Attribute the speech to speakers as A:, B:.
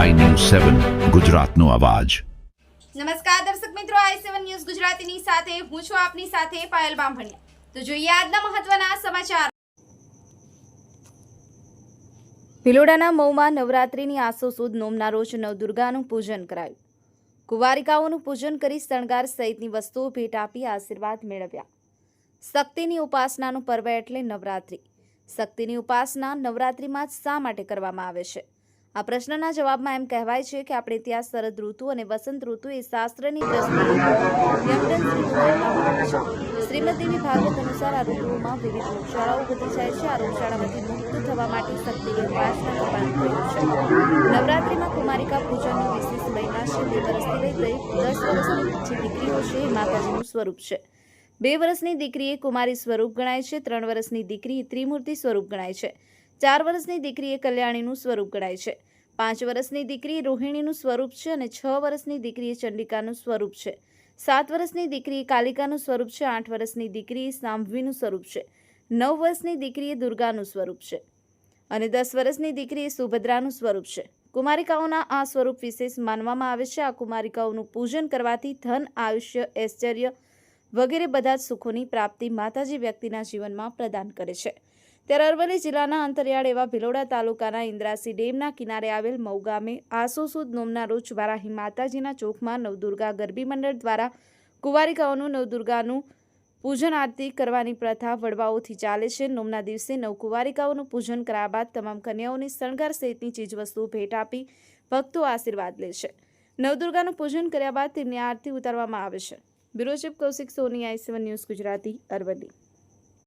A: સેવન, ગુજરાતનો અવાજ.
B: નમસ્કાર દર્શક મિત્રો, આઈ સેવન ન્યૂઝ ગુજરાતીની સાથે હું છું આપની સાથે પાયલ બામભણિયા. તો જોઈએ આજના મહત્વના સમાચાર. ભિલોડાના મૌમાં નવરાત્રિની આસો સુદ નોમના રોજ નવદુર્ગાનું પૂજન કરાયું. કુવારિકાઓનું પૂજન કરી શણગાર સહિતની વસ્તુઓ ભેટ આપી આશીર્વાદ મેળવ્યા. શક્તિની ઉપાસનાનું પર્વ એટલે નવરાત્રિ. શક્તિની ઉપાસના નવરાત્રિમાં જ શા માટે કરવામાં આવે છે? આ પ્રશ્નના જવાબમાં એમ કહેવાય છે કે આપણે ત્યાં શરદ ઋતુ અને વસંત ઋતુ એ શાસ્ત્રની દ્રષ્ટિએ શ્રીમતીની ભાગવત અનુસાર આ ઋતુઓમાં વિવિધ રોગશાળાઓ વધી જાય છે. આ રોગશાળામાંથી મુક્ત થવા માટે શક્તિની ઉપાસના નવરાત્રિમાં કુમારિકા પૂજનનો વિશેષ મહિના છે બે વર્ષથી લઈ દસ વર્ષની જે દીકરીઓ છે એ માતાજીનું સ્વરૂપ છે. બે વર્ષની દીકરી એ કુમારી સ્વરૂપ ગણાય છે. ત્રણ વર્ષની દીકરી ત્રિમૂર્તિ સ્વરૂપ ગણાય છે. ચાર વર્ષની દીકરી એ કલ્યાણીનું સ્વરૂપ ગણાય છે. પાંચ વર્ષની દીકરી રોહિણીનું સ્વરૂપ છે અને છ વર્ષની દીકરી એ ચંડિકાનું સ્વરૂપ છે. સાત વર્ષની દીકરી કાલિકાનું સ્વરૂપ છે, આઠ વર્ષની દીકરી સાંભવીનું સ્વરૂપ છે. નવ વર્ષની દીકરી એ દુર્ગાનું સ્વરૂપ છે. અને દસ વર્ષની દીકરી એ સુભદ્રાનું સ્વરૂપ છે. કુમારિકાઓના આ સ્વરૂપ વિશેષ માનવામાં આવે છે. આ કુમારિકાઓનું પૂજન કરવાથી ધન, આયુષ્ય, ઐશ્વર્ય વગેરે બધા જ સુખોની પ્રાપ્તિ માતાજી વ્યક્તિના જીવનમાં પ્રદાન કરે છે. ત્યારે અરવલ્લી જિલ્લાના અંતરિયાળ એવા ભિલોડા તાલુકાના ઇન્દ્રાસી ડેમના કિનારે આવેલ મઉ ગામે આસો સુદ નોમના રોજ વારાહી માતાજીના ચોકમાં નવદુર્ગા ગરબી મંડળ દ્વારા કુંવારિકાઓનું નવદુર્ગાનું પૂજન આરતી કરવાની પ્રથા વડવાઓથી ચાલે છે. નોમના દિવસે નવકુવારિકાઓનું પૂજન કર્યા બાદ તમામ કન્યાઓને શણગાર સહિતની ચીજવસ્તુઓ ભેટ આપી ભક્તો આશીર્વાદ લે છે. નવદુર્ગાનું પૂજન કર્યા બાદ તેમની આરતી ઉતારવામાં આવે છે. Bureau chief Kaushik Soni, I News Gujarati, Aravalli.